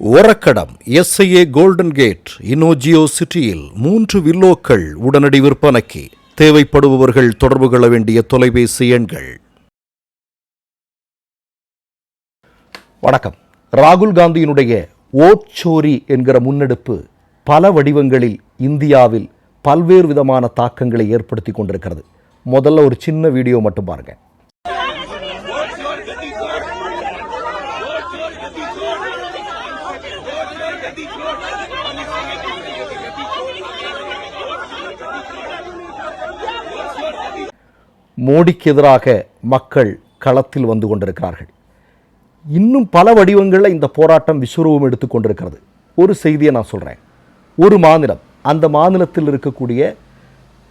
Orakadam SIA golden gate இனோஜியோ சிட்டியில் மூன்று வில்லோக்கள் உடனடி விற்பனைக்கு. தேவைப்படுபவர்கள் தொடர்பு கொள்ள வேண்டிய தொலைபேசி எண்கள். வணக்கம். ராகுல் காந்தியினுடைய ஓட்சோரி என்கிற முன்னெடுப்பு பல வடிவங்களில் இந்தியாவில் பல்வேறு விதமான தாக்கங்களை ஏற்படுத்தி கொண்டிருக்கிறது. முதல்ல ஒரு சின்ன வீடியோ மட்டும் பாருங்கள் மோடிக்கு எதிராக மக்கள் களத்தில் வந்து கொண்டிருக்கிறார்கள். இன்னும் பல வடிவங்களில் இந்த போராட்டம் விஸ்வரூபம் எடுத்துக் கொண்டிருக்கிறது. ஒரு செய்தியை நான் சொல்கிறேன் ஒரு மாநிலம் அந்த மாநிலத்தில் இருக்கக்கூடிய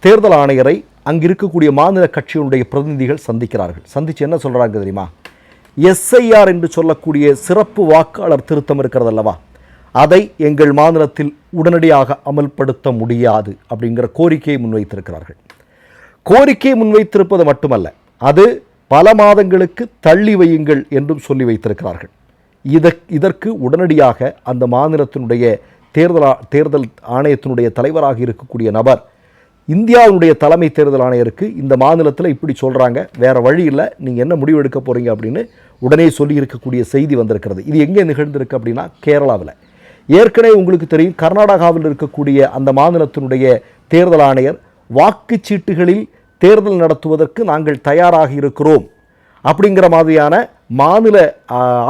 தேர்தல் ஆணையரை அங்கு இருக்கக்கூடிய மாநில கட்சிகளுடைய பிரதிநிதிகள் சந்திக்கிறார்கள். சந்திச்சு என்ன சொல்கிறாங்க தெரியுமா? எஸ்ஐஆர் என்று சொல்லக்கூடிய சிறப்பு வாக்காளர் திருத்தம் இருக்கிறது அல்லவா? அதை எங்கள் மாநிலத்தில் உடனடியாக அமல்படுத்த முடியாது அப்படிங்கிற கோரிக்கையை முன்வைத்திருக்கிறார்கள். கோரிக்கை முன்வைத்திருப்பது மட்டுமல்ல அது பல மாதங்களுக்கு தள்ளி வையுங்கள் என்றும் சொல்லி வைத்திருக்கிறார்கள். இதற்கு உடனடியாக அந்த மாநிலத்தினுடைய தேர்தல் தேர்தல் ஆணையத்தினுடைய தலைவராக இருக்கக்கூடிய நபர் இந்தியாவுடைய தலைமை தேர்தல் ஆணையருக்கு இந்த மாநிலத்தில் இப்படி சொல்கிறாங்க வேறு வழி இல்லை நீங்கள் என்ன முடிவு எடுக்க போகிறீங்க அப்படின்னு உடனே சொல்லி இருக்கக்கூடிய செய்தி வந்திருக்கிறது. இது எங்கே நிகழ்ந்திருக்கு அப்படின்னா கேரளாவில். ஏற்கனவே உங்களுக்கு தெரியும் கர்நாடகாவில் இருக்கக்கூடிய அந்த மாநிலத்தினுடைய தேர்தல் ஆணையர் வாக்குச்சீட்டுகளில் தேர்தல் நடத்துவதற்கு நாங்கள் தயாராக இருக்கிறோம். அப்படிங்கிற மாதிரியான மாநில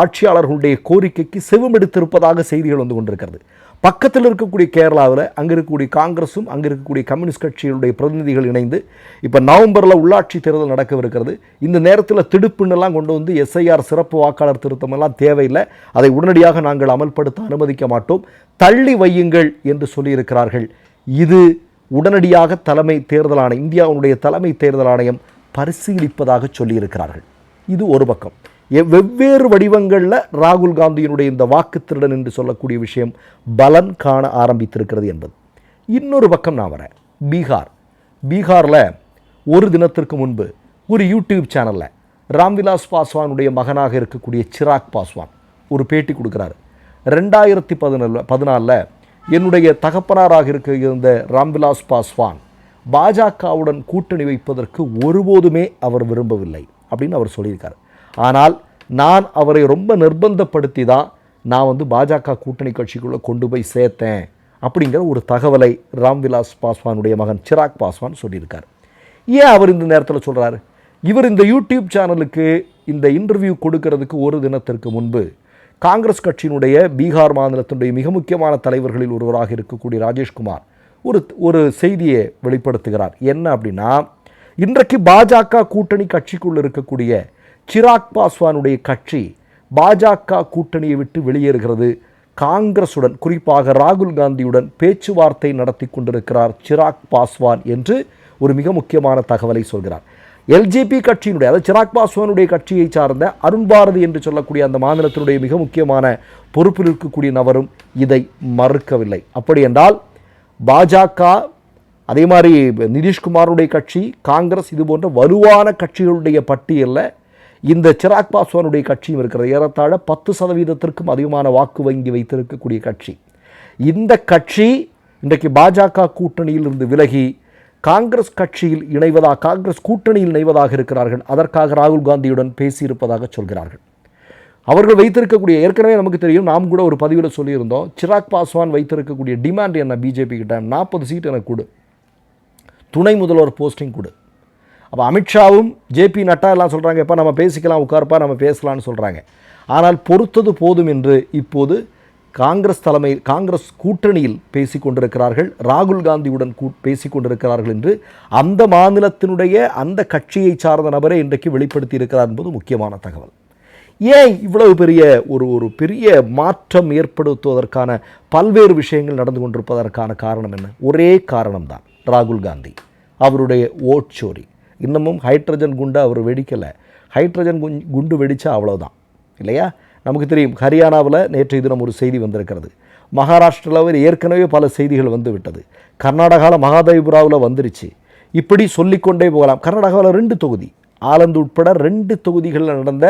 ஆட்சியாளர்களுடைய கோரிக்கைக்கு செவிமெடுத்திருப்பதாக செய்திகள் வந்து கொண்டிருக்கிறது. பக்கத்தில் இருக்கக்கூடிய கேரளாவில் அங்கே இருக்கக்கூடிய காங்கிரஸும் அங்கே இருக்கக்கூடிய கம்யூனிஸ்ட் கட்சிகளுடைய பிரதிநிதிகள் இணைந்து இப்போ நவம்பரில் உள்ளாட்சி தேர்தல் நடக்கவிருக்கிறது. இந்த நேரத்தில் திடுப்புன்னெல்லாம் கொண்டு வந்து எஸ்ஐஆர் சிறப்பு வாக்காளர் திருத்தம் எல்லாம் தேவையில்லை. அதை உடனடியாக நாங்கள் அமல்படுத்த அனுமதிக்க மாட்டோம். தள்ளி வையுங்கள் என்று சொல்லியிருக்கிறார்கள். இது உடனடியாக தலைமை தேர்தல் ஆணையம் இந்தியாவுடைய தலைமை தேர்தல் ஆணையம் பரிசீலிப்பதாக சொல்லியிருக்கிறார்கள். இது ஒரு பக்கம். வெவ்வேறு வடிவங்களில் ராகுல் காந்தியினுடைய இந்த வாக்கு திருடன் என்று சொல்லக்கூடிய விஷயம் பலன் காண ஆரம்பித்திருக்கிறது என்பது. இன்னொரு பக்கம் நான் வரேன். பீகார். பீகாரில் ஒரு தினத்திற்கு முன்பு ஒரு யூடியூப் சேனலில் ராம்விலாஸ் பாஸ்வானுடைய மகனாக இருக்கக்கூடிய சிராக் பாஸ்வான் ஒரு பேட்டி கொடுக்குறாரு. ரெண்டாயிரத்தி பதினெல் பதினாலில் என்னுடைய தகப்பனாராக இருக்க இருந்த ராம்விலாஸ் பாஸ்வான் பாஜகவுடன் கூட்டணி வைப்பதற்கு ஒருபோதுமே அவர் விரும்பவில்லை அப்படின்னு அவர் சொல்லியிருக்கார். ஆனால் நான் அவரை ரொம்ப நிர்பந்தப்படுத்தி தான் நான் வந்து பாஜக கூட்டணி கட்சிக்குள்ளே கொண்டு போய் சேர்த்தேன் அப்படிங்கிற ஒரு தகவலை ராம்விலாஸ் பாஸ்வானுடைய மகன் சிராக் பாஸ்வான் சொல்லியிருக்கார். ஏன் அவர் இந்த நேரத்தில் சொல்கிறாரு இவர் இந்த யூடியூப் சேனலுக்கு இந்த இன்டர்வியூ கொடுக்கறதுக்கு ஒரு தினத்திற்கு முன்பு காங்கிரஸ் கட்சியினுடைய பீகார் மாநிலத்தினுடைய மிக முக்கியமான தலைவர்களில் ஒருவராக இருக்கக்கூடிய ராஜேஷ்குமார் ஒரு ஒரு செய்தியை வெளிப்படுத்துகிறார். என்ன அப்படின்னா இன்றைக்கு பாஜக கூட்டணி கட்சிக்குள்ளே இருக்கக்கூடிய சிராக் பாஸ்வானுடைய கட்சி பாஜக கூட்டணியை விட்டு வெளியேறுகிறது. காங்கிரசுடன் குறிப்பாக ராகுல் காந்தியுடன் பேச்சுவார்த்தை நடத்தி கொண்டிருக்கிறார் சிராக் பாஸ்வான் என்று ஒரு மிக முக்கியமான தகவலை சொல்கிறார். எல்ஜேபி கட்சியினுடைய அதாவது சிராக் பாஸ்வானுடைய கட்சியை சார்ந்த அருண் பாரதி என்று சொல்லக்கூடிய அந்த மாநிலத்தினுடைய மிக முக்கியமான பொறுப்பில் இருக்கக்கூடிய நபரும் இதை மறுக்கவில்லை. அப்படி என்றால் பாஜக அதே மாதிரி நிதிஷ்குமாருடைய கட்சி காங்கிரஸ் இது போன்ற வலுவான கட்சிகளுடைய பட்டியலில் இந்த சிராக் பாஸ்வானுடைய கட்சியும் இருக்கிறது ஏறத்தாழ பத்து சதவீதத்திற்கும் அதிகமான வாக்கு வங்கி வைத்திருக்கக்கூடிய கட்சி. இந்த கட்சி இன்றைக்கு பாஜக கூட்டணியில் இருந்து விலகி காங்கிரஸ் கட்சியில் இணைவதாக காங்கிரஸ் கூட்டணியில் இணைவதாக இருக்கிறார்கள் அதற்காக ராகுல் காந்தியுடன் பேசியிருப்பதாக சொல்கிறார்கள். அவர்கள் வைத்திருக்கக்கூடிய ஏற்கனவே நமக்கு தெரியும் நாம் கூட ஒரு பதிவில் சொல்லியிருந்தோம் சிராக் பாஸ்வான் வைத்திருக்கக்கூடிய டிமாண்ட் என்ன? பிஜேபி கிட்ட நாற்பது சீட் எனக்கு கொடு. துணை முதல்வர் போஸ்டிங் கொடு. அப்போ அமித்ஷாவும் ஜேபி நட்டா எல்லாம் சொல்கிறாங்க எப்போ நம்ம பேசிக்கலாம் உட்கார்ப்பா நம்ம பேசலாம்னு சொல்கிறாங்க ஆனால் பொறுத்தது போதும் என்று இப்போது காங்கிரஸ் தலைமை காங்கிரஸ் கூட்டணியில் பேசிக் கொண்டிருக்கிறார்கள் ராகுல் காந்தியுடன் கூ பேசிக் கொண்டிருக்கிறார்கள் என்று அந்த மாநிலத்தினுடைய அந்த கட்சியை சார்ந்த நபரே இன்றைக்கு வெளிப்படுத்தி இருக்கிறார் என்பது முக்கியமான தகவல். ஏன் இவ்வளவு பெரிய ஒரு ஒரு பெரிய மாற்றம் ஏற்படுத்துவதற்கான பல்வேறு விஷயங்கள் நடந்து கொண்டிருப்பதற்கான காரணம் என்ன? ஒரே காரணம்தான் ராகுல் காந்தி. அவருடைய ஓட்சோரி இன்னமும் ஹைட்ரஜன் குண்டை அவர் வெடிக்கலை. ஹைட்ரஜன் குண்டு வெடித்தா அவ்வளோதான் இல்லையா? நமக்கு தெரியும் ஹரியானாவில் நேற்றைய தினம் ஒரு செய்தி வந்திருக்கிறது. மகாராஷ்டிராவில் ஏற்கனவே பல செய்திகள் வந்து விட்டது. கர்நாடகாவில் மகாதேவிபுராவில் வந்துருச்சு. இப்படி சொல்லிக்கொண்டே போகலாம். கர்நாடகாவில் ரெண்டு தொகுதி. ஆலந்து உட்பட ரெண்டு தொகுதிகளில் நடந்த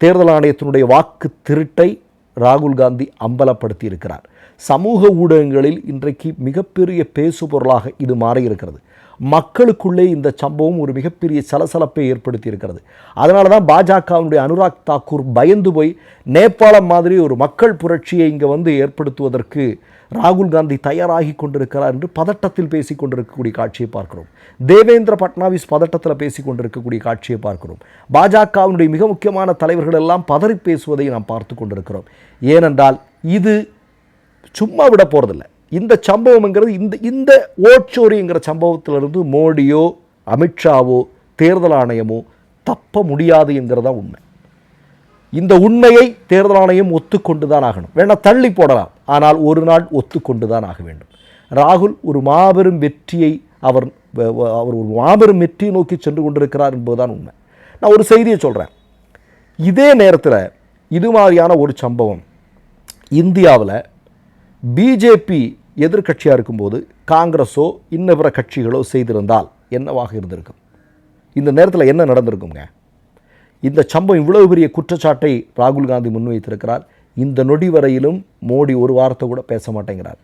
தேர்தல் ஆணையத்தினுடைய வாக்கு திருட்டை ராகுல் காந்தி அம்பலப்படுத்தி இருக்கிறார் சமூக ஊடகங்களில் இன்றைக்கு மிகப்பெரிய பேசுபொருளாக இது மாறியிருக்கிறது. மக்களுக்குள்ளே இந்த சம்பவம் ஒரு மிகப்பெரிய சலசலப்பை ஏற்படுத்தி இருக்கிறது அதனால தான் பாஜகவினுடைய அனுராக் தாக்கூர் பயந்து போய் நேபாளம் மாதிரி ஒரு மக்கள் புரட்சியை இங்கே வந்து ஏற்படுத்துவதற்கு ராகுல் காந்தி தயாராகி கொண்டிருக்கிறார் என்று பதட்டத்தில் பேசி கொண்டிருக்கக்கூடிய காட்சியை பார்க்கிறோம். தேவேந்திர பட்னாவிஸ் பதட்டத்தில் பேசி கொண்டிருக்கக்கூடிய காட்சியை பார்க்கிறோம். பாஜகவினுடைய மிக முக்கியமான தலைவர்கள் எல்லாம் பதறி பேசுவதை நாம் பார்த்து கொண்டிருக்கிறோம். ஏனென்றால் இது சும்மா விட போகிறதில்லை இந்த சம்பவம்ங்கிறது இந்த இந்த ஓட்சோரிங்கிற சம்பவத்திலிருந்து மோடியோ அமித்ஷாவோ தேர்தல் ஆணையமோ தப்ப முடியாது என்கிறதா உண்மை. இந்த உண்மையை தேர்தல் ஆணையம் ஒத்துக்கொண்டு தான் ஆகணும். வேணால் தள்ளி போடலாம். ஆனால் ஒரு நாள் ஒத்துக்கொண்டு தான் ஆக வேண்டும். ராகுல் ஒரு மாபெரும் வெற்றியை அவர் அவர் ஒரு மாபெரும் வெற்றியை நோக்கி சென்று கொண்டிருக்கிறார் என்பதுதான் உண்மை. நான் ஒரு செய்தியை சொல்கிறேன் இதே நேரத்தில் இது மாதிரியான ஒரு சம்பவம் இந்தியாவில் பிஜேபி எதிர்கட்சியாக இருக்கும்போது காங்கிரஸோ இன்ன பிற கட்சிகளோ செய்திருந்தால் என்னவாக இருந்திருக்கும்? இந்த நேரத்தில் என்ன நடந்திருக்குங்க இந்த சம்பவம் இவ்வளவு பெரிய குற்றச்சாட்டை ராகுல் காந்தி முன்வைத்திருக்கிறார். இந்த நொடி வரையிலும் மோடி ஒரு வார்த்தை கூட பேச மாட்டேங்கிறார்.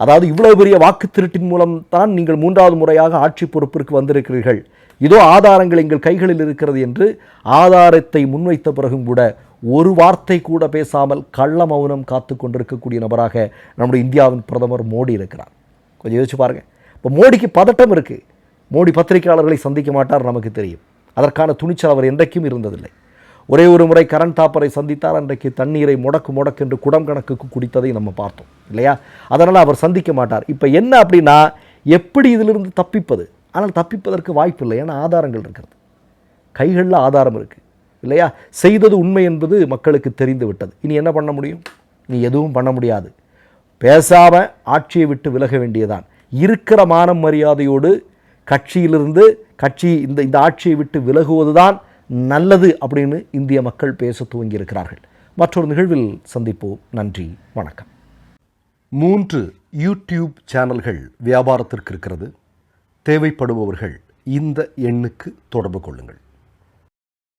அதாவது இவ்வளவு பெரிய வாக்கு திருட்டின் மூலம் தான் நீங்கள் மூன்றாவது முறையாக ஆட்சி பொறுப்பிற்கு வந்திருக்கிறீர்கள். இதோ ஆதாரங்கள் எங்கள் கைகளில் இருக்கிறது என்று ஆதாரத்தை முன்வைத்த பிறகும் கூட ஒரு வார்த்தை கூட பேசாமல் கள்ள மௌனம் காத்து கொண்டிருக்கக்கூடிய நபராக நம்முடைய இந்தியாவின் பிரதமர் மோடி இருக்கிறார். கொஞ்சம் யோசிச்சு பாருங்கள் இப்போ மோடிக்கு பதட்டம் இருக்குது மோடி பத்திரிகையாளர்களை சந்திக்க மாட்டார் நமக்கு தெரியும். அதற்கான துணிச்சல் அவர் என்றைக்கும் இருந்ததில்லை. ஒரே ஒரு முறை கரண் தாப்பரை சந்தித்தார். அன்றைக்கு தண்ணீரை முடக்கு முடக்கு என்று குடம் கணக்குக்கு குடித்ததை நம்ம பார்த்தோம். இல்லையா? அதனால் அவர் சந்திக்க மாட்டார். இப்போ என்ன அப்படின்னா எப்படி இதிலிருந்து தப்பிப்பது? ஆனால் தப்பிப்பதற்கு வாய்ப்பு இல்லை. ஏன்னா ஆதாரங்கள் இருக்கிறது. கைகளில் ஆதாரம் இருக்குது இல்லையா? செய்தது உண்மை என்பது மக்களுக்கு தெரிந்து விட்டது. இனி என்ன பண்ண முடியும்? நீ எதுவும் பண்ண முடியாது. பேசாமல் ஆட்சியை விட்டு விலக வேண்டியதான் இருக்கிற மானம் மரியாதையோடு கட்சியிலிருந்து கட்சி இந்த இந்த ஆட்சியை விட்டு விலகுவது தான் நல்லது அப்படின்னு இந்திய மக்கள் பேச துவங்கி இருக்கிறார்கள் மற்றொரு நிகழ்வில் சந்திப்போம். நன்றி. வணக்கம். மூன்று யூடியூப் சேனல்கள் வியாபாரத்திற்கு இருக்கிறது. தேவைப்படுபவர்கள் இந்த எண்ணுக்கு தொடர்பு கொள்ளுங்கள்.